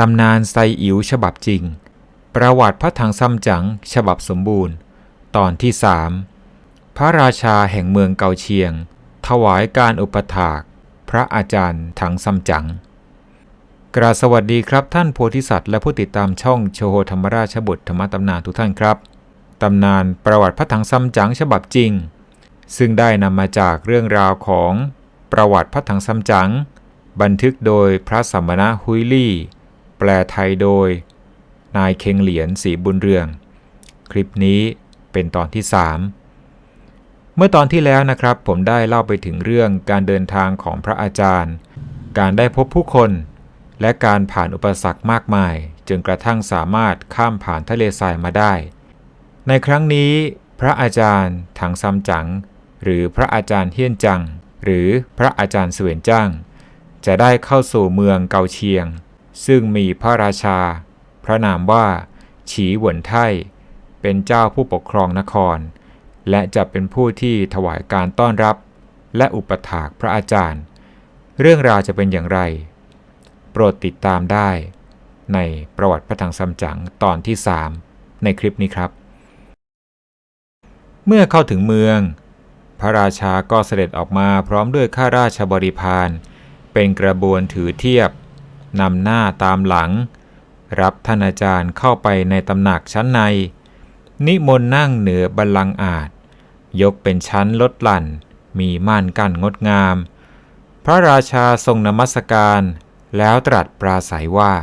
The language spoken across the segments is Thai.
ตำนานไซอิ๋วฉบับจริง ประวัติพระถังซัมจั๋งฉบับสมบูรณ์ ตอนที่สามพระราชาแห่งเมืองเกาเชียง ถวายการอุปถากพระอาจารย์ถังซัมจั๋งกราบสวัสดีครับท่านโพธิสัตว์และผู้ติดตามช่องโชโฮธรรมราชบุตรธรรมตำนานทุกท่านครับ ตำนานประวัติพระถังซัมจั๋งฉบับจริง ซึ่งได้นำมาจากเรื่องราวของประวัติพระถังซัมจั๋งบันทึกโดยพระสัมมณะฮุยลี่ แปลไทยโดย นายเคงเหรียญศรีบุญเรือง คลิปนี้เป็นตอนที่ 3 เมื่อตอนที่แล้วนะครับผมได้เล่าไปถึงเรื่องการเดินทางของพระอาจารย์ การได้พบผู้คน และการผ่านอุปสรรคมากมาย จนกระทั่งสามารถข้ามผ่านทะเลทรายมาได้ ในครั้งนี้ พระอาจารย์ถังซัมจั๋งหรือพระอาจารย์เฮียนจัง หรือพระอาจารย์เสวียนจ้าง จะได้เข้าสู่เมืองเกาเชียง ซึ่งมีพระราชา พระนามว่า ฉีหวนไทเป็นเจ้าผู้ปกครองนคร และจะเป็นผู้ที่ถวายการต้อนรับ และอุปถากพระอาจารย์ เรื่องราวจะเป็นอย่างไร โปรดติดตามได้ ในประวัติพระถังซัมจั๋งตอนที่3ในคลิปนี้ครับ เมื่อเข้าถึงเมือง พระราชาก็เสด็จออกมาพร้อมด้วยข้าราชบริพารเป็นกระบวนถือเทียบ นำหน้าตามหลัง รับท่านอาจารย์เข้าไปในตำหนักชั้นใน นิมนต์นั่งเหนือบัลลังก์อาจ ยกเป็นชั้นลดหลั่น มีม่านกั้นงดงาม พระราชาทรงนมัสการแล้วตรัสปราศัยว่า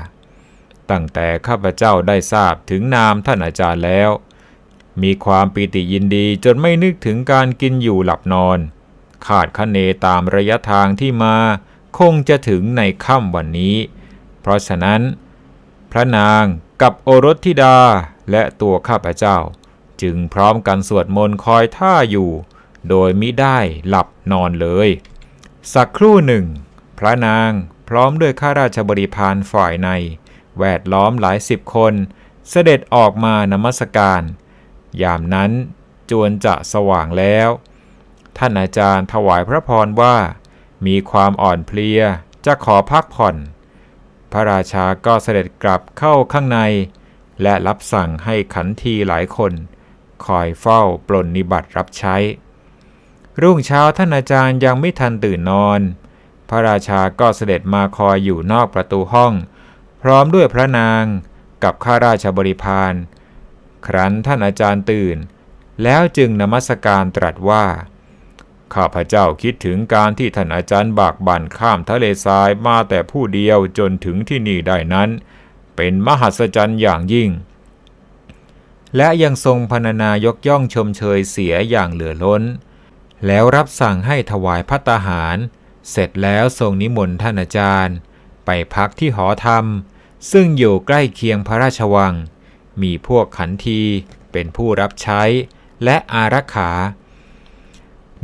ตั้งแต่ข้าพเจ้าได้ทราบถึงนามท่านอาจารย์แล้ว มีความปีติยินดีจนไม่นึกถึงการกินอยู่หลับนอน ขาดคะเนตามระยะทางที่มา คงจะถึงในค่ำวันนี้ เพราะฉะนั้น พระนางกับโอรสธิดาและตัวข้าพเจ้า จึงพร้อมกันสวดมนต์คอยท่าอยู่ โดยมิได้หลับนอนเลย สักครู่หนึ่ง พระนางพร้อมด้วยข้าราชบริพารฝ่ายใน แวดล้อมหลายสิบคน เสด็จออกมานมัสการ ยามนั้นจวนจะสว่างแล้ว ท่านอาจารย์ถวายพระพรว่า มีความอ่อนเพลียจะขอพักผ่อน พระราชาก็เสด็จกลับเข้าข้างใน และรับสั่งให้ขันทีหลายคน คอยเฝ้าปลนนิบัติรับใช้ รุ่งเช้าท่านอาจารย์ยังไม่ทันตื่นนอน พระราชาก็เสด็จมาคอยอยู่นอกประตูห้อง พร้อมด้วยพระนางกับข้าราชบริพารครั้นท่านอาจารย์ตื่น แล้วจึงนมัสการตรัสว่า ข้าพเจ้าคิดถึงการที่ท่านอาจารย์บากบั่นข้ามทะเลทรายมาแต่ผู้เดียวจนถึงที่นี่ได้นั้น เป็นมหัศจรรย์อย่างยิ่ง และยังทรงพรรณนายกย่องชมเชยเสียอย่างเหลือล้น แล้วรับสั่งให้ถวายพัตตาหาร เสร็จแล้วทรงนิมนต์ท่านอาจารย์ ไปพักที่หอธรรม ซึ่งอยู่ใกล้เคียงพระราชวัง มีพวกขันทีเป็นผู้รับใช้และอารักขา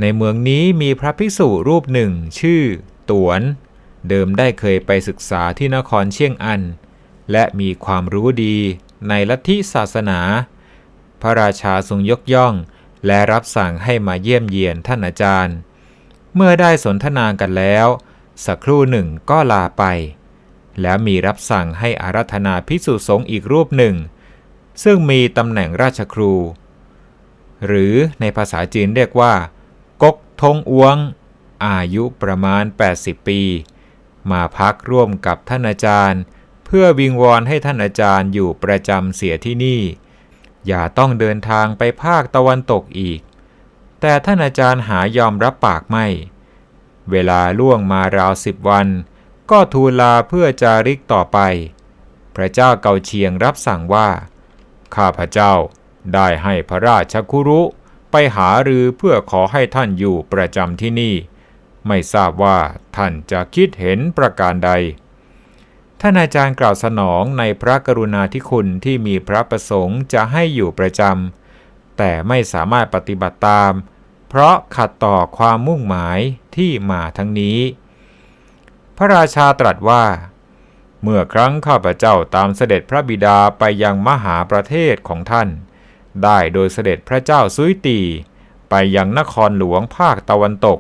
ในเมืองนี้มีพระภิกษุรูปหนึ่ง ชื่อ ตวน เดิมได้เคยไปศึกษาที่นครเชียงอัน และมีความรู้ดีในลัทธิศาสนา พระราชาทรงยกย่อง และรับสั่งให้มาเยี่ยมเยียนท่านอาจารย์ เมื่อได้สนทนากันแล้ว สักครู่หนึ่งก็ลาไป แล้วมีรับสั่งให้อารัธนาภิกษุสงฆ์อีกรูปหนึ่ง ซึ่งมีตำแหน่งราชครู หรือในภาษาจีนเรียกว่า กกทงอ้วง อายุประมาณ 80 ปี มาพักร่วมกับท่านอาจารย์ เพื่อวิงวอนให้ท่านอาจารย์อยู่ประจำเสียที่นี่ อย่าต้องเดินทางไปภาคตะวันตกอีก แต่ท่านอาจารย์หายอมรับปากไม่ เวลาล่วงมาราวสิบวัน ก็ทูลลาเพื่อจาริกต่อไป พระเจ้าเกาเชียงรับสั่งว่า ข้าพระเจ้าได้ให้พระราชคุรุ ไปหารือเพื่อขอให้ท่านอยู่ประจำที่นี่ ไม่ทราบว่าท่านจะคิดเห็นประการใด ท่านอาจารย์กล่าวสนองในพระกรุณาธิคุณที่มีพระประสงค์จะให้อยู่ประจำแต่ไม่สามารถปฏิบัติตาม เพราะขัดต่อความมุ่งหมายที่มาทั้งนี้ พระราชาตรัสว่า เมื่อครั้งข้าพเจ้าตามเสด็จพระบิดาไปยังมหาประเทศของท่าน ได้โดยเสด็จพระเจ้าซุยตีไปยังนครหลวงภาคตะวันตก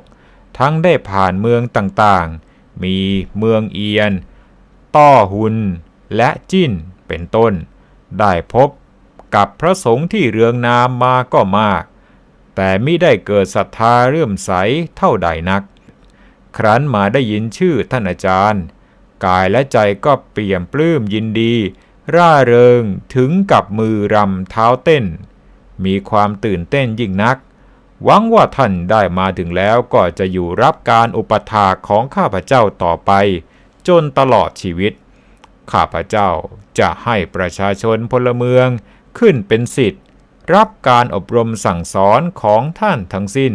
ทั้งได้ผ่านเมืองต่างๆ มีเมืองเอียน ต้อหุน และจิ้นเป็นต้น ได้พบกับพระสงฆ์ที่เรืองนามมาก็มาก แต่ไม่ได้เกิดศรัทธาเรื่มใสเท่าใดนัก ครั้นมาได้ยินชื่อท่านอาจารย์ กายและใจก็เปี่ยมปลื้มยินดี ร่าเริงถึงกับมือรำเท้าเต้น มีความตื่นเต้นยิ่งนัก หวังว่าท่านได้มาถึงแล้วก็จะอยู่รับการอุปถากของข้าพเจ้าต่อไป จนตลอดชีวิต ข้าพเจ้าจะให้ประชาชนพลเมืองขึ้นเป็นสิทธิ์ รับการอบรมสั่งสอนของท่านทั้งสิ้น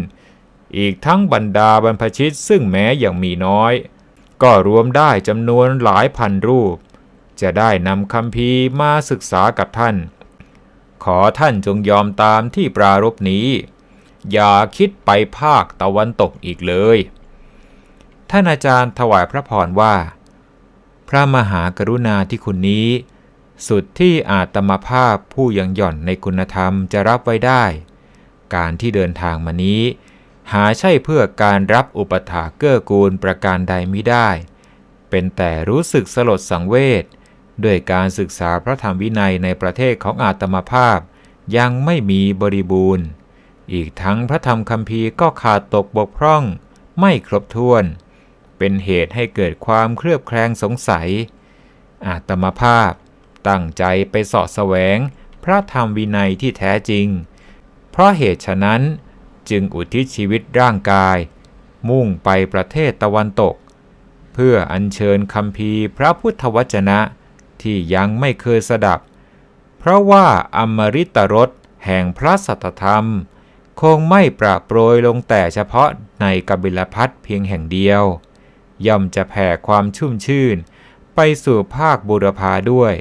อีกทั้งบรรดาบรรพชิตซึ่งแม้อย่างมีน้อย ก็รวมได้จำนวนหลายพันรูป จะได้นำคำพีมาศึกษากับท่าน ขอท่านจงยอมตามที่ปรารภนี้ อย่าคิดไปภาคตะวันตกอีกเลย ท่านอาจารย์ถวายพระพรว่า พระมหากรุณาที่คุณนี้ สุดที่อาตมาภาพผู้ยังหย่อนในคุณธรรมจะรับไว้ได้ การที่เดินทางมานี้ หาใช่เพื่อการรับอุปถาเกื้อกูลประการใดมิได้ เป็นแต่รู้สึกสลดสังเวช ด้วยการศึกษาพระธรรมวินัยในประเทศของอาตมภาพ ยังไม่มีบริบูรณ์ อีกทั้งพระธรรมคัมภีร์ก็ขาดตกบกพร่อง ไม่ครบถ้วน เป็นเหตุให้เกิดความเครือบแคลงสงสัย อาตมภาพ ตั้งใจไปสาะแสวงพระธรรมวินัยที่แท้จริง เพราะเหตุฉะนั้นจึงอุทิศชีวิตร่างกาย มุ่งไปประเทศตะวันตก เพื่ออัญเชิญคำพีร์พระพุทธวจนะ ที่ยังไม่เคยสดับ เพราะว่าอมริตรสแห่งพระสัตธรรม คงไม่ประโปรยลงแต่เฉพาะในกบิลพัทเพียงแห่งเดียว ย่อมจะแผ่ความชุ่มชื่น ไปสู่ภาคบุรพาด้วย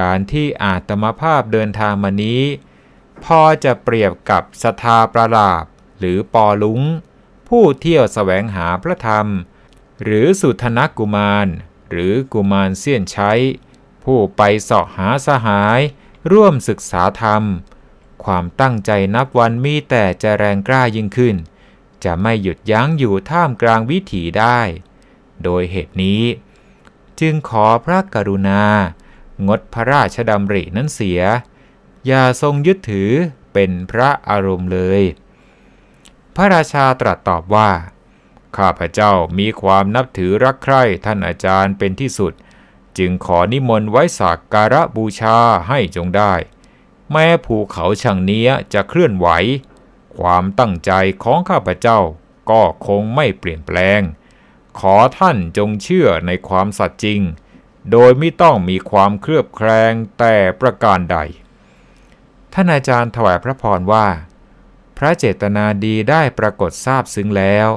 การที่อาตมภาพเดินทางมานี้ พอจะเปรียบกับสทาประหลาบหรือปอลุงผู้เที่ยวแสวงหาพระธรรม หรือสุทนกุมาร หรือกุมารเสี้ยนใช้ ผู้ไปเสาะหาสหาย ร่วมศึกษาธรรม ความตั้งใจนับวันมีแต่จะแรงกล้ายิ่งขึ้น จะไม่หยุดยั้งอยู่ท่ามกลางวิถีได้ โดยเหตุนี้ จึงขอพระกรุณา งดพระราชดำรินั้นเสีย อย่าทรงยึดถือเป็นพระอารมณ์เลย พระราชาตรัสตอบว่า ข้าพเจ้ามีความนับถือรักใคร่ท่านอาจารย์เป็นที่สุด จึงขอนิมนต์ไว้สักการะบูชาให้จงได้ แม้ภูเขาช่างเนี้ยจะเคลื่อนไหว ความตั้งใจของข้าพเจ้าก็คงไม่เปลี่ยนแปลง ขอท่านจงเชื่อในความสัตย์จริง โดยไม่ต้องมีความเคลือบแคลงแต่ประการใด ท่านอาจารย์ถวายพระพรว่า พระเจตนาดีได้ปรากฏทราบซึ้งแล้ว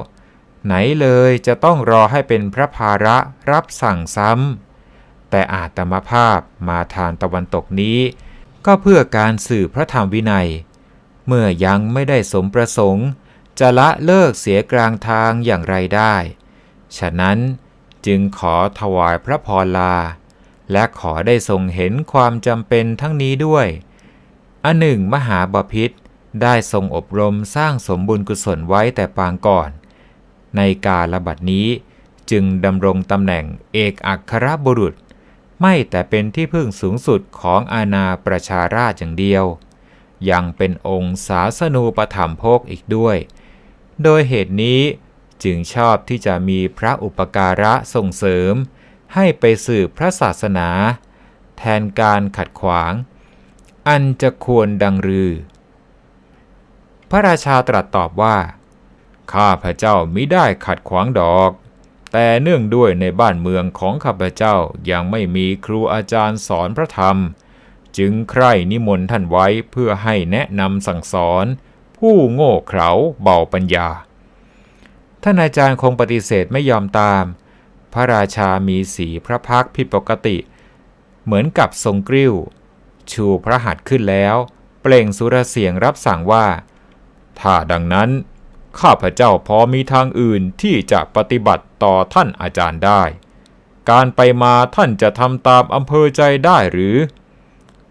ไหนเลยจะต้องรอให้เป็นพระภาระรับสั่งซ้ำแต่อาตมภาพมาทานตะวันตกนี้ ก็เพื่อการสื่อพระธรรมวินัย เมื่อยังไม่ได้สมประสงค์ จะละเลิกเสียกลางทางอย่างไรได้ ฉะนั้นจึงขอถวายพระพรลา และขอได้ทรงเห็นความจำเป็นทั้งนี้ด้วยอันหนึ่งมหาบพิษได้ทรงอบรมสร้างสมบุญกุศลไว้แต่ปางก่อน ในกาลบัดนี้ จึงดำรงตำแหน่งเอกอัครบุรุษ ไม่แต่เป็นที่พึ่งสูงสุดของอาณาประชาราชอย่างเดียว ยังเป็นองค์ศาสนูปถัมภกอีกด้วย โดยเหตุนี้จึงชอบที่จะมีพระอุปการะส่งเสริม ให้ไปสืบพระศาสนา แทนการขัดขวาง อันจะควรดังรือ พระราชาตรัสตอบว่า ข้าพระเจ้ามิได้ขัดขวางดอก แต่เนื่องด้วยในบ้านเมืองของข้าพเจ้ายังไม่มีครูอาจารย์สอนพระธรรม จึงใคร่นิมนต์ท่านไว้เพื่อให้แนะนำสั่งสอน ผู้โง่เขลาเบาปัญญา ท่านอาจารย์คงปฏิเสธไม่ยอมตาม พระราชามีสีพระพักผิดปกติ เหมือนกับทรงกริ้ว ชูพระหัตถ์ขึ้นแล้ว เปล่งสุรเสียงรับสั่งว่า ถ้าดังนั้น ข้าพเจ้าพอมีทางอื่นที่จะปฏิบัติต่อท่านอาจารย์ได้ การไปมาท่านจะทำตามอำเภอใจได้หรือ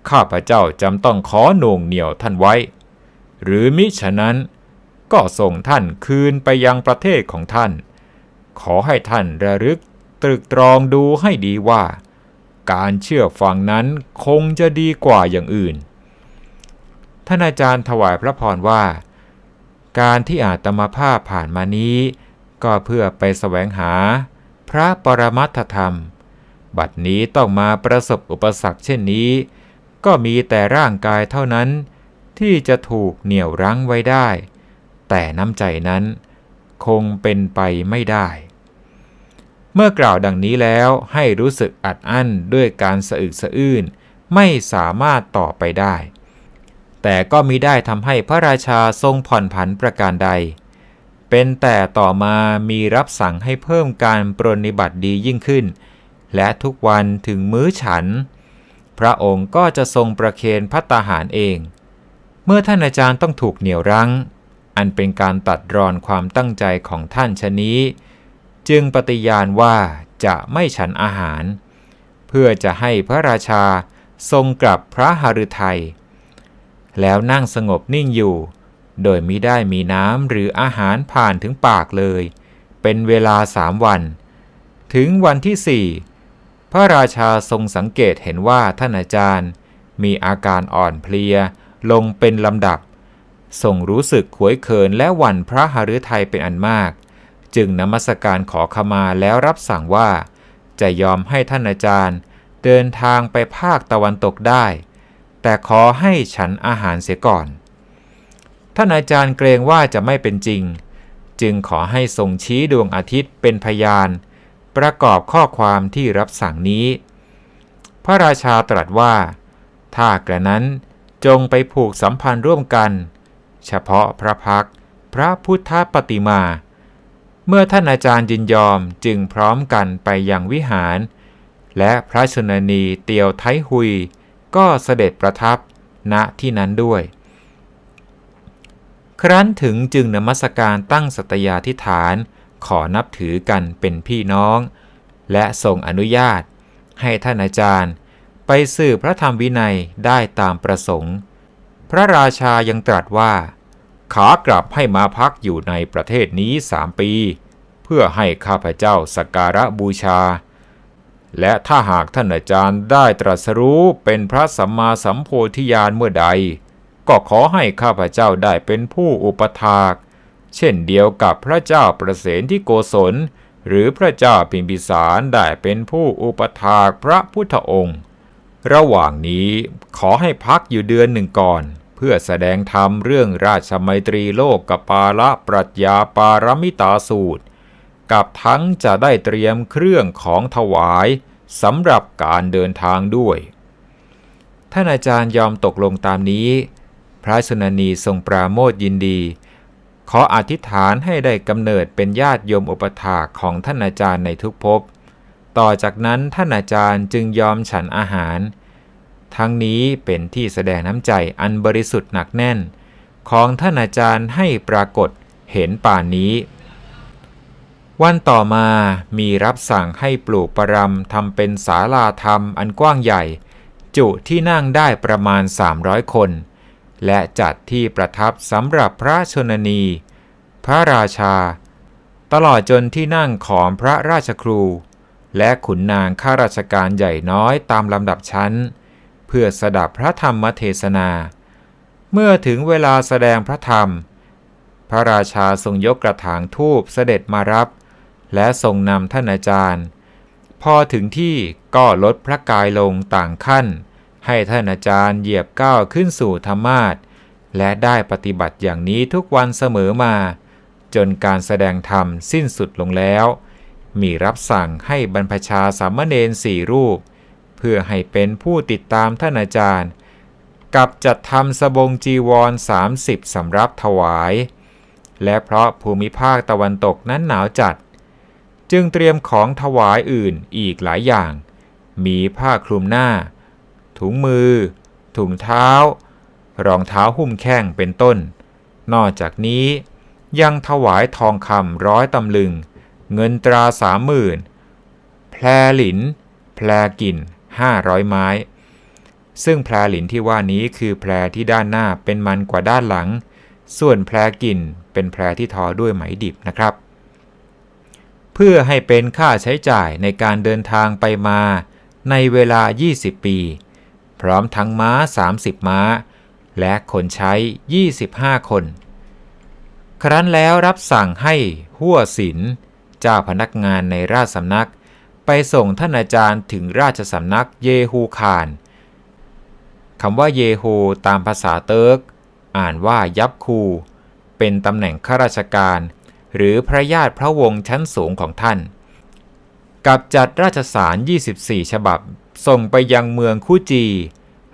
ข้าพเจ้าจำต้องขอโหน่งเหนี่ยวท่านไว้ หรือมิฉะนั้น ก็ส่งท่านคืนไปยังประเทศของท่าน ขอให้ท่านระลึกตรึกตรองดูให้ดีว่า การเชื่อฟังนั้นคงจะดีกว่าอย่างอื่น ท่านอาจารย์ถวายพระพรว่า การที่อาตมาภาพผ่านมานี้ ก็เพื่อไปแสวงหา พระปรมัตถธรรม บัดนี้ต้องมาประสบอุปสรรคเช่นนี้ ก็มีแต่ร่างกายเท่านั้น ที่จะถูกเหนี่ยวรั้งไว้ได้ แต่น้ำใจนั้นคงเป็นไปไม่ได้ เมื่อกล่าวดังนี้แล้วให้รู้สึกอัดอั้นด้วยการสะอึกสะอื้นไม่สามารถต่อไปได้ แต่ก็มิได้ทำให้พระราชาทรงผ่อนผันประการใด เป็นแต่ต่อมามีรับสั่งให้เพิ่มการปรนนิบัติดียิ่งขึ้น และทุกวันถึงมื้อฉัน พระองค์ก็จะทรงประเคนพัตตาหารเอง เมื่อท่านอาจารย์ต้องถูกเหนี่ยวรั้ง อันเป็นการตัดรอนความตั้งใจของท่านชนี้ จึงปฏิญาณว่าจะไม่ฉันอาหาร เพื่อจะให้พระราชาทรงกลับพระหฤทัย แล้วนั่งสงบนิ่งอยู่ โดยมิได้มีน้ำหรืออาหารผ่านถึงปากเลย เป็นเวลาสามวัน ถึงวันที่สี่พระราชาทรงสังเกตเห็นว่าท่านอาจารย์ มีอาการอ่อนเพลีย ลงเป็นลำดับ ทรงรู้สึกขวยเขินและหวั่นพระหฤทัยเป็นอันมาก จึงนมัสการขอขมาแล้วรับสั่งว่า จะยอมให้ท่านอาจารย์ เดินทางไปภาคตะวันตกได้ แต่ขอให้ฉันอาหารเสียก่อน ท่านอาจารย์เกรงว่าจะไม่เป็นจริง จึงขอให้ทรงชี้ดวงอาทิตย์เป็นพยาน ประกอบข้อความที่รับสั่งนี้ พระราชาตรัสว่า ถ้ากระนั้นจงไปผูกสัมพันธ์ร่วมกัน เฉพาะพระพักพระพุทธปฏิมา เมื่อท่านอาจารย์ยินยอมจึงพร้อมกันไปยังวิหาร และพระชนนีเตียวไทหุย ก็เสด็จประทับณที่นั้นด้วย ครั้นถึงจึงนมัสการตั้งสัตยาธิฐานขอนับถือกันเป็นพี่น้อง และทรงอนุญาต ให้ท่านอาจารย์ ไปสืบพระธรรมวินัยได้ตามประสงค์ พระราชายังตรัสว่า ขากลับให้มาพักอยู่ในประเทศนี้สามปี เพื่อให้ข้าพเจ้าสักการะบูชา และถ้าหากท่านอาจารย์ได้ตรัสรู้เป็นพระสัมมาสัมโพธิญาณเมื่อใด ก็ขอให้ข้าพเจ้าได้เป็นผู้อุปถากเช่นเดียวกับพระเจ้าประเสนที่โกศล หรือพระเจ้าพิมพิสารได้เป็นผู้อุปถากพระพุทธองค์ ระหว่างนี้ขอให้พักอยู่เดือนหนึ่งก่อน เพื่อแสดงธรรมเรื่องราชมัยตรีโลกกปาละปรัชญาปารมิตาสูตร กับทั้งจะได้เตรียมเครื่องของถวายสำหรับการเดินทางด้วย ท่านอาจารย์ยอมตกลงตามนี้ พระชนนีทรงปราโมทยินดี ขออธิษฐานให้ได้กำเนิดเป็นญาติโยมอุปถาของท่านอาจารย์ในทุกภพ ต่อจากนั้นท่านอาจารย์จึงยอมฉันอาหาร ทั้งนี้เป็นที่แสดงน้ำใจอันบริสุทธิ์หนักแน่น ของท่านอาจารย์ให้ปรากฏเห็นป่านนี้ วันต่อมามีรับสั่งให้ปลูกประรำทำเป็นศาลาธรรมอันกว้างใหญ่ จุที่นั่งได้ประมาณ 300 คน และจัดที่ประทับสำหรับพระชนนี พระราชา ตลอดจนที่นั่งของพระราชครู และขุนนางข้าราชการใหญ่น้อยตามลำดับชั้น เพื่อสดับพระธรรมเทศนา เมื่อถึงเวลาแสดงพระธรรม พระราชาทรงยกกระถางทูบเสด็จมารับ และทรงนำท่านอาจารย์ พอถึงที่ก็ลดพระกายลงต่างขั้น ให้ท่านอาจารย์เหยียบก้าวขึ้นสู่ธรรมาทและได้ปฏิบัติอย่างนี้ทุกวันเสมอมา จนการแสดงธรรมสิ้นสุดลงแล้ว มีรับสั่งให้บรรพชาสามเณรสี่รูป เพื่อให้เป็นผู้ติดตามท่านอาจารย์ กับจัดทำสบงจีวร 30สำรับถวาย และเพราะภูมิภาคตะวันตกนั้นหนาวจัด จึงเตรียมของถวายอื่นอีกหลายอย่าง มีผ้าคลุมหน้า ถุงมือ ถุงเท้า รองเท้าหุ้มแข้งเป็นต้น นอกจากนี้ยังถวายทองคำร้อยตำลึง เงินตราสามหมื่นแพรหลิน แพรกินห้าร้อยไม้ ซึ่งแพรหลินที่ว่านี้คือแพรที่ด้านหน้าเป็นมันกว่าด้านหลัง ส่วนแพรกินเป็นแพรที่ทอด้วยไหมดิบนะครับ เพื่อให้เป็นค่าใช้จ่ายในการเดินทางไปมาในเวลา 20 ปี พร้อมทั้งม้า 30 ม้า และคนใช้ 25 คน ครั้นแล้วรับสั่งให้หัวศิลเจ้าพนักงานในราชสำนัก ไปส่งท่านอาจารย์ถึงราชสำนักเยฮูคานคำว่าเยโฮตามภาษาเติร์ก อ่านว่ายับคู เป็นตำแหน่งข้าราชการ หรือพระญาติพระวงศ์ชั้นสูงของท่าน กับจัดราชสาร 24 ฉบับ ส่งไปยังเมืองคูจี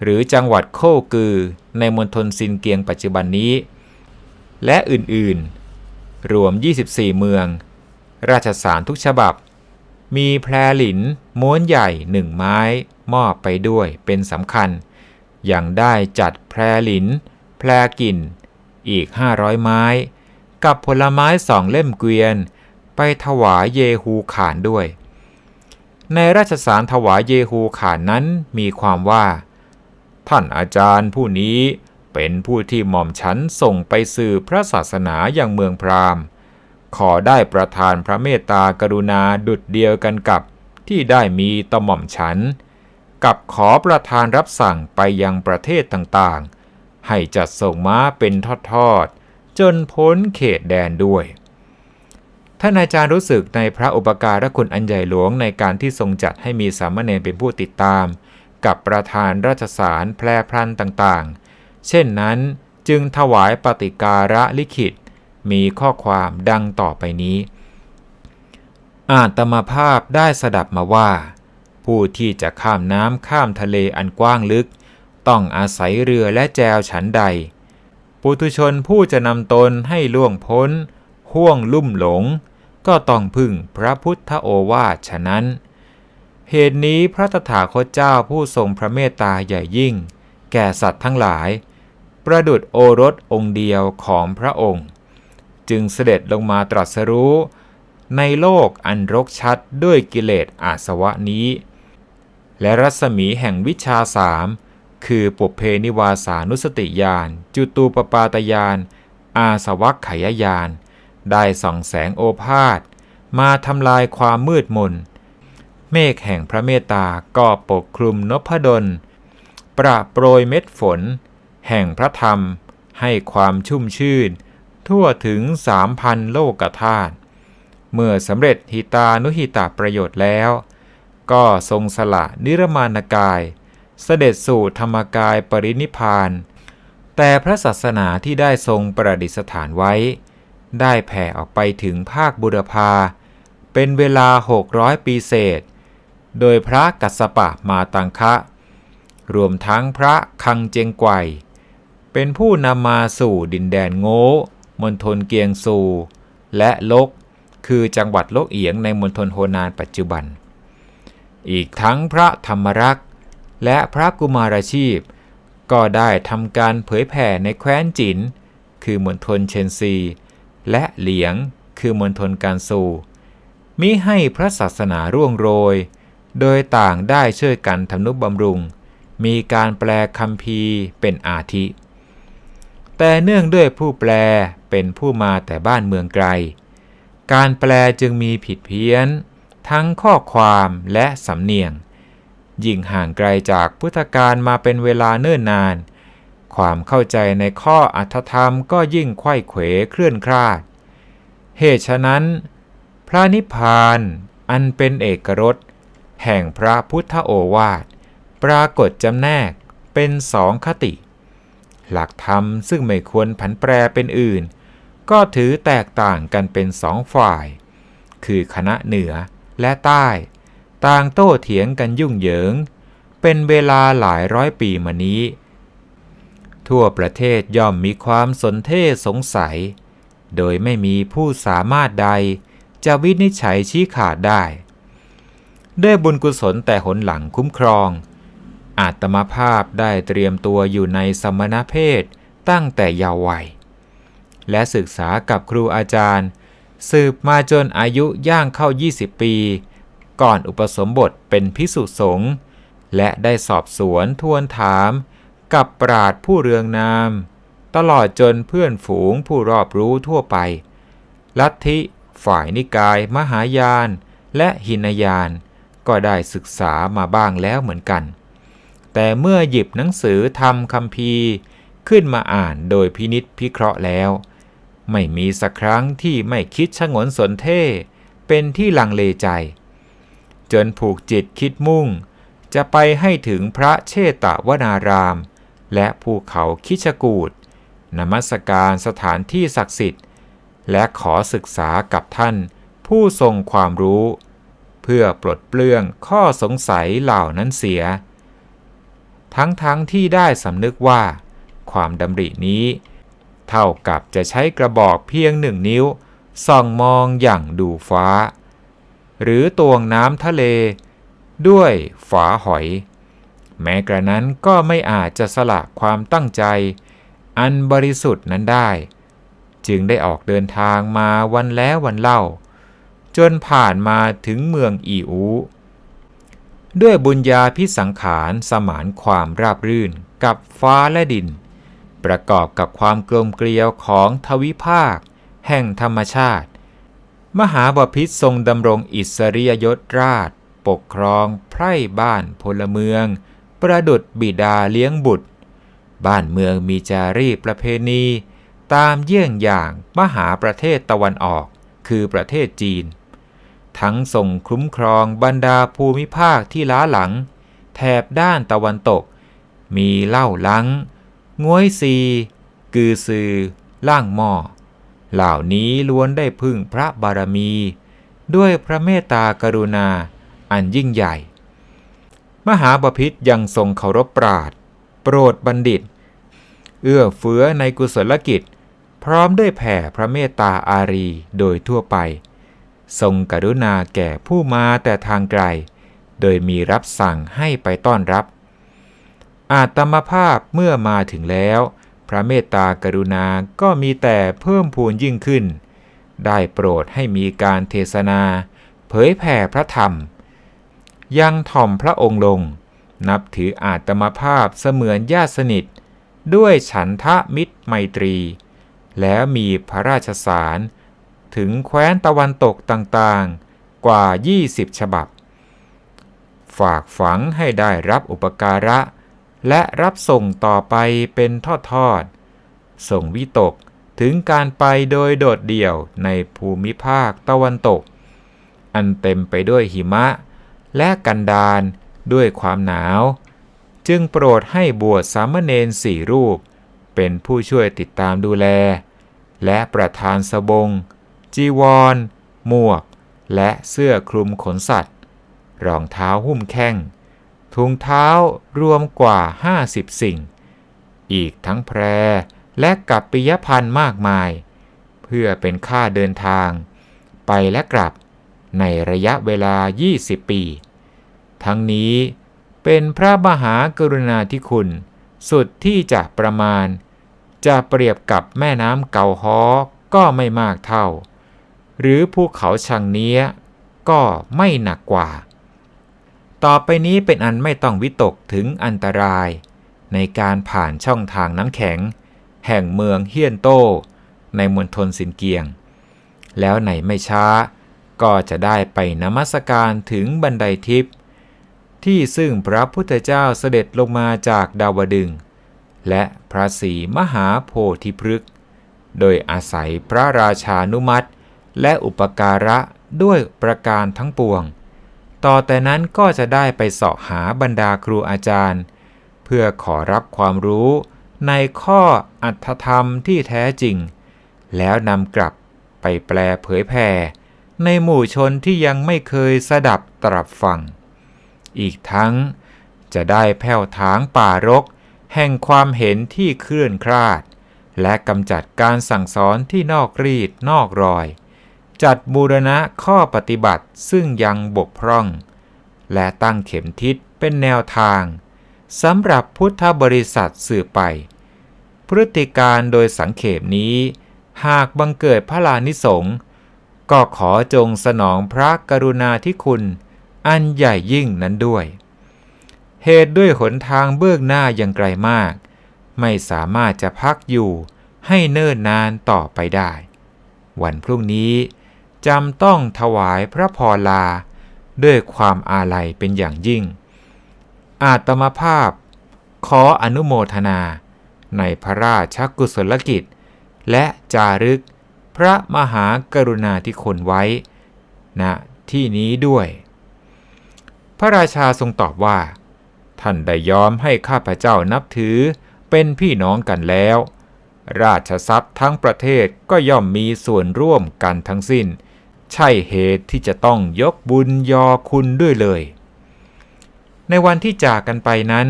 หรือจังหวัดโคกือ ในมณฑลซินเกียงปัจจุบันนี้ และอื่นๆ รวม 24 เมือง ราชสารทุกฉบับ มีแพรหลิน ม้วนใหญ่หนึ่งไม้ มอบไปด้วยเป็นสำคัญ อยังได้จัดแพรหลิน แพรกินอีก 500 ไม้ กับผลไม้สองเล่มเกวียน ไปถวายเยฮูขานด้วย ในราชสารถวายเยฮูขานนั้นมีความว่า ท่านอาจารย์ผู้นี้เป็นผู้ที่หม่อมฉันส่งไปสืบพระศาสนาอย่างเมืองพราหมณ์ ขอได้ประทานพระเมตตากรุณาดุดเดียวกันกับที่ได้มีต่อหม่อมฉัน กับขอประธานรับสั่งไปยังประเทศต่างๆ ให้จัดส่งม้าเป็นทอด จนพ้นเขตแดนด้วย ท่านอาจารย์รู้สึกในพระอุปการะคุณอันใหญ่หลวงในการที่ทรงจัดให้มีสามเณรเป็นผู้ติดตาม กับประธานราชสารแพร่พรันต่างๆ เช่นนั้นจึงถวายปฏิการะลิขิต มีข้อความดังต่อไปนี้ อาตมาภาพได้สดับมาว่า ผู้ที่จะข้ามน้ำข้ามทะเลอันกว้างลึก ต้องอาศัยเรือและแจวฉันใด ปุถุชนผู้จะนำตนให้ล่วงพ้น ห่วงลุ่มหลง ก็ต้องพึ่งพระพุทธโอวาทฉะนั้น เหตุนี้พระตถาคตเจ้าผู้ทรงพระเมตตาใหญ่ยิ่ง แก่สัตว์ทั้งหลาย ประดุดโอรสองค์เดียวของพระองค์ จึงเสด็จลงมาตรัสรู้ในโลกอันรกชัดด้วยกิเลสอาสวะนี้ และรัศมีแห่งวิชาสาม คือปุเพนิวาสานุสติญาณจุตูปปาตญาณอาสวัคขยญาณได้ส่องแสงโอภาษมาทำลายความมืดมนเมฆแห่งพระเมตตาก็ปกคลุมนพดล ประโปรยเม็ดฝน แห่งพระธรรม ให้ความชุ่มชื่น ทั่วถึงสามพันโลกธาตุเมื่อสำเร็จหิตานุหิตาประโยชน์แล้ว ก็ทรงสละนิรมานกาย เสด็จสู่ธรรมกายปรินิพาน แต่พระศาสนาที่ได้ทรงประดิษฐานไว้ ได้แผ่ออกไปถึงภาคบุรพา เป็นเวลา 600 ปีเศษ โดยพระกัสสปะมาตังคะ รวมทั้งพระคังเจงไกวเป็นผู้นำมาสู่ดินแดนโง่มณฑลเกียงซู และลก คือจังหวัดโลกเอียงในมณฑลโฮนานปัจจุบัน อีกทั้งพระธรรมรักษ และพระกุมารชีพ ก็ได้ทำการเผยแผ่ในแคว้นจิน คือมณฑลเชนซี และเหลียง คือมณฑลการซูมิให้พระศาสนาร่วงโรย โดยต่างได้ช่วยกันทำนุบำรุง มีการแปลคำพีเป็นอาทิ แต่เนื่องด้วยผู้แปลเป็นผู้มาแต่บ้านเมืองไกล การแปลจึงมีผิดเพี้ยน ทั้งข้อความและสำเนียง ยิ่งห่างไกลจากพุทธการมาเป็นเวลาเนิ่นนาน ความเข้าใจในข้ออัธธรรมก็ยิ่งไข้เขวเคลื่อนคลาด เหตุฉะนั้น พระนิพพานอันเป็นเอกรสแห่งพระพุทธโอวาท ปรากฏจำแนกเป็นสองคติ หลักธรรมซึ่งไม่ควรผันแปรเป็นอื่น ก็ถือแตกต่างกันเป็นสองฝ่าย คือคณะเหนือและใต้ ต่างโต้เถียงกันยุ่งเหยิง เป็นเวลาหลายร้อยปีมานี้ ทั่วประเทศย่อมมีความสนเทศสงสัย โดยไม่มีผู้สามารถใดจะวินิจฉัยชี้ขาดได้ ด้วยบุญกุศลแต่หนหลังคุ้มครอง อาตมาภาพได้เตรียมตัวอยู่ในสมณเพศตั้งแต่เยาว์วัย และศึกษากับครูอาจารย์ สืบมาจนอายุย่างเข้า 20 ปี ก่อนอุปสมบทเป็นพิสุสงฆ์และได้สอบสวนทวนถาม กับปราดผู้เรืองนาม ตลอดจนเพื่อนฝูงผู้รอบรู้ทั่วไป ลัทธิ ฝ่ายนิกาย มหายาน และหินยาน ก็ได้ศึกษามาบ้างแล้วเหมือนกัน แต่เมื่อหยิบหนังสือทำคำพีขึ้นมาอ่านโดยพินิษพิเคราะห์แล้ว ไม่มีสักครั้งที่ไม่คิดชะงนสนเท่เป็นที่ลังเลใจ จนผูกจิตคิดมุ่ง จะไปให้ถึงพระเชตวนาราม และภูเขาคิชกูดนมัสการสถานที่ศักดิ์สิทธิ์ และขอศึกษากับท่านผู้ทรงความรู้ เพื่อปลดเปลื้องข้อสงสัยเหล่านั้นเสีย ทั้งๆทที่ได้สำนึกว่า ความดำรินี้ เท่ากับจะใช้กระบอกเพียงหนึ่งนิ้วส่องมองอย่างดูฟ้า หรือตวงน้ำทะเล ด้วยฝาหอย แม้กระนั้นก็ไม่อาจจะสละความตั้งใจ อันบริสุทธิ์นั้นได้ จึงได้ออกเดินทางมาวันแล้ววันเล่า จนผ่านมาถึงเมืองอีอูด้วยบุญญาพิสังขารสมานความราบรื่นกับฟ้าและดิน ประกอบกับความกลมเกลียวของทวิภาค แห่งธรรมชาติ มหาบพิษทรงดำรงอิสริยยศราช ปกครองไพร่บ้านพลเมือง ประดุดบิดาเลี้ยงบุตร บ้านเมืองมีจารีประเพณี ตามเยี่ยงอย่างมหาประเทศตะวันออก คือประเทศจีน ทั้งส่งคุ้มครองบรรดาภูมิภาคที่ล้าหลัง แถบด้านตะวันตก มีเล่าลังง้วยซี กือซือล่างหม้อ เหล่านี้ล้วนได้พึ่งพระบารมี ด้วยพระเมตตากรุณาอันยิ่งใหญ่ มหาบพิษยังทรงเคารพปราดโปรดบัณฑิต เอื้อเฟื้อในกุศลกิจ พร้อมด้วยแผ่พระเมตตาอารีโดยทั่วไป ทรงกรุณาแก่ผู้มาแต่ทางไกล โดยมีรับสั่งให้ไปต้อนรับ อาตมภาพเมื่อมาถึงแล้ว พระเมตตากรุณาก็มีแต่เพิ่มพูนยิ่งขึ้น ได้โปรดให้มีการเทศนา เผยแผ่พระธรรม ยังถ่อมพระองค์ลง นับถืออาตมภาพเสมือนญาติสนิท ด้วยฉันทะมิตรไมตรี แล้วมีพระราชสาร ถึงแคว้นตะวันตกต่างๆ กว่า 20 ฉบับ ฝากฝังให้ได้รับอุปการะ และรับส่งต่อไปเป็นทอดๆ ส่งวิตกถึงการไปโดยโดดเดี่ยวในภูมิภาคตะวันตก อันเต็มไปด้วยหิมะ และกันดารด้วยความหนาว จึงโปรดให้บวชสามเณรสี่รูป เป็นผู้ช่วยติดตามดูแล และประธานสบง จีวร หมวก และเสื้อคลุมขนสัตว์ รองเท้าหุ้มแข้ง ถุงเท้ารวมกว่า 50 สิ่ง อีกทั้งแพรและกับปิยพันธ์มากมาย เพื่อเป็นค่าเดินทาง ไปและกลับในระยะเวลา 20 ปี ทั้งนี้เป็นพระมหากรุณาธิคุณ สุดที่จะประมาณ จะเปรียบกับแม่น้ำเกาฮอก็ไม่มากเท่า หรือภูเขาชังเนี้ยก็ไม่หนักกว่า ต่อไปนี้เป็นอันไม่ต้องวิตกถึงอันตราย ในการผ่านช่องทางน้ำแข็ง แห่งเมืองเฮียนโตในมณฑลสินเกียง แล้วไหนไม่ช้า ก็จะได้ไปนมัสการถึงบันไดทิพย์ที่ซึ่งพระพุทธเจ้าเสด็จลงมาจากดาวดึง และพระศรีมหาโพธิพฤกษ์โดยอาศัยพระราชานุมัติ และอุปการะด้วยประการทั้งปวง ต่อแต่นั้นก็จะได้ไปเสาะหาบรรดาครูอาจารย์ เพื่อขอรับความรู้ในข้ออัตธรรมที่แท้จริง แล้วนำกลับไปแปลเผยแผ่ในหมู่ชนที่ยังไม่เคยสดับตรับฟัง อีกทั้งจะได้แผ่วถางป่ารก แห่งความเห็นที่เคลื่อนคลาด และกำจัดการสั่งสอนที่นอกรีดนอกรอย จัดบูรณะข้อปฏิบัติซึ่งยังบกพร่อง และตั้งเข็มทิศเป็นแนวทางสำหรับพุทธบริษัทสืบไป พฤติการโดยสังเขปนี้ หากบังเกิดพระลานิสงก็ขอจงสนองพระกรุณาธิคุณ อันใหญ่ยิ่งนั้นด้วย เหตุด้วยหนทางเบื้องหน้ายังไกลมาก ไม่สามารถจะพักอยู่ให้เนิ่นนานต่อไปได้ วันพรุ่งนี้ จำต้องถวายพระพรลา ด้วยความอาลัยเป็นอย่างยิ่ง อาตมาภาพ ขออนุโมทนา ในพระราชกุศลกิจ และจารึกพระมหากรุณาธิคุณไว้ณนะที่นี้ด้วย พระราชาทรงตอบว่า ท่านได้ยอมให้ข้าพเจ้านับถือเป็นพี่น้องกันแล้ว ราชทรัพย์ทั้งประเทศก็ย่อมมีส่วนร่วมกันทั้งสิ้น ใช่เหตุที่จะต้องยกบุญยอคุณด้วยเลย ในวันที่จากกันไปนั้น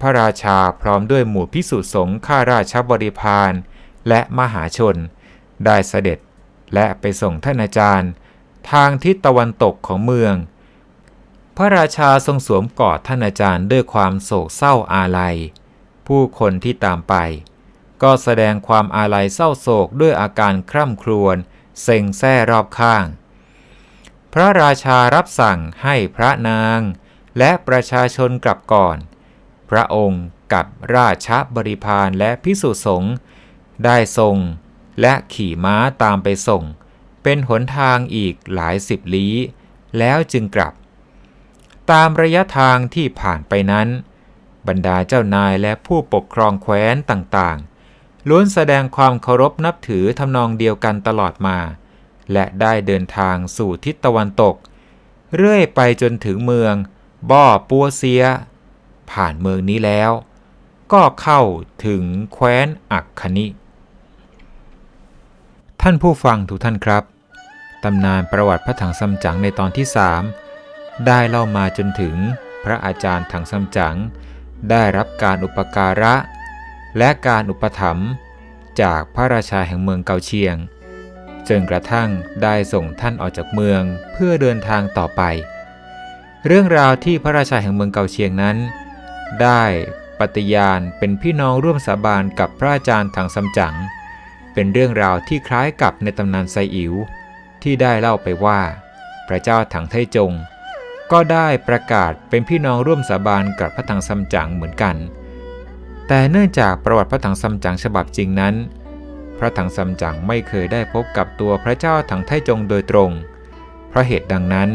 พระราชาพร้อมด้วยหมู่พิสุสงฆ์ข้าราชบริพารและมหาชน ได้เสด็จและไปส่งท่านอาจารย์ ทางทิศตะวันตกของเมือง พระราชาทรงสวมกอดท่านอาจารย์ด้วยความโศกเศร้าอาลัย ผู้คนที่ตามไป ก็แสดงความอาลัยเศร้าโศกด้วยอาการคร่ำครวญ เซ็งแซ่รอบข้าง พระราชารับสั่งให้พระนาง และประชาชนกลับก่อน พระองค์กับราชบริพารและพิสุสงฆ์ได้ทรงและขี่ม้าตามไปส่ง เป็นหนทางอีกหลายสิบลี้แล้วจึงกลับ ตามระยะทางที่ผ่านไปนั้น บรรดาเจ้านายและผู้ปกครองแคว้นต่างๆ ล้วนแสดงความเคารพนับถือทำนองเดียวกันตลอดมา และได้เดินทางสู่ทิศตะวันตก เรื่อยไปจนถึงเมือง บ่อปัวเซีย ผ่านเมืองนี้แล้ว ก็เข้าถึงแคว้นอักคณิ ท่านผู้ฟังทุกท่านครับ ตำนานประวัติพระถังซัมจั๋งในตอนที่สามได้เล่ามาจนถึงพระอาจารย์ถังซัมจั๋งได้รับการอุปการะ และการอุปถัมภ์จากพระราชาแห่งเมืองเกาเชียง จนกระทั่งได้ส่งท่านออกจากเมืองเพื่อเดินทางต่อไป เรื่องราวที่พระราชาแห่งเมืองเกาเชียงนั้น ได้ปฏิญาณเป็นพี่น้องร่วมสาบานกับพระอาจารย์ถังซัมจั๋งเป็นเรื่องราวที่คล้ายกับในตำนานไซอิ๋วที่ได้เล่าไปว่า พระเจ้าถังไทจง ก็ได้ประกาศเป็นพี่น้องร่วมสาบานกับพระถังซัมจั๋งเหมือนกัน แต่เนื่องจากประวัติพระถังซัมจั๋งฉบับจริงนั้น พระถังซัมจั๋งไม่เคยได้พบกับตัวพระเจ้าถังไทจงโดยตรง เพราะเหตุดังนั้น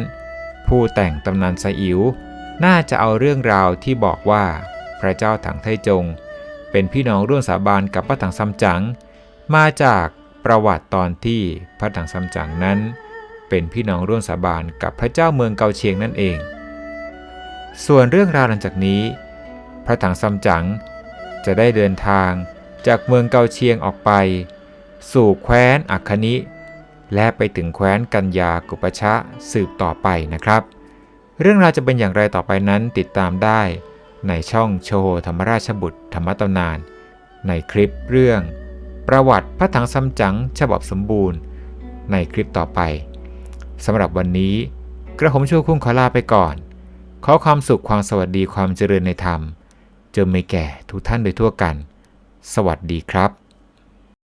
ผู้แต่งตำนานไซอิ๋วน่าจะเอาเรื่องราวที่บอกว่าพระเจ้าถังไทจง เป็นพี่น้องร่วมสาบานกับพระถังซัมจั๋งมาจากประวัติตอนที่พระถังซัมจั๋งนั้น เป็นพี่น้องร่วมสาบานกับพระเจ้าเมืองเกาเชียงนั่นเอง ส่วนเรื่องราวหลังจากนี้ พระถังซัมจั๋ง จะได้เดินทางจากเมืองเกาเชียงออกไป สู่แคว้นอัคคณิ และไปถึงแคว้นกัญญากุปชะสืบต่อไปนะครับ เรื่องราวจะเป็นอย่างไรต่อไปนั้นติดตามได้ ในช่องโชว์ธรรมราชบุตรธรรมตำนาน ในคลิปเรื่อง ประวัติพระถังซัมจั๋งฉบับสมบูรณ์ ในคลิปต่อไปสำหรับวันนี้ กระผมชูคุ้งขอลาไปก่อน ขอความสุขความสวัสดีความเจริญในธรรม จะไม่แก่ทุกท่านโดยทั่วกัน สวัสดีครับ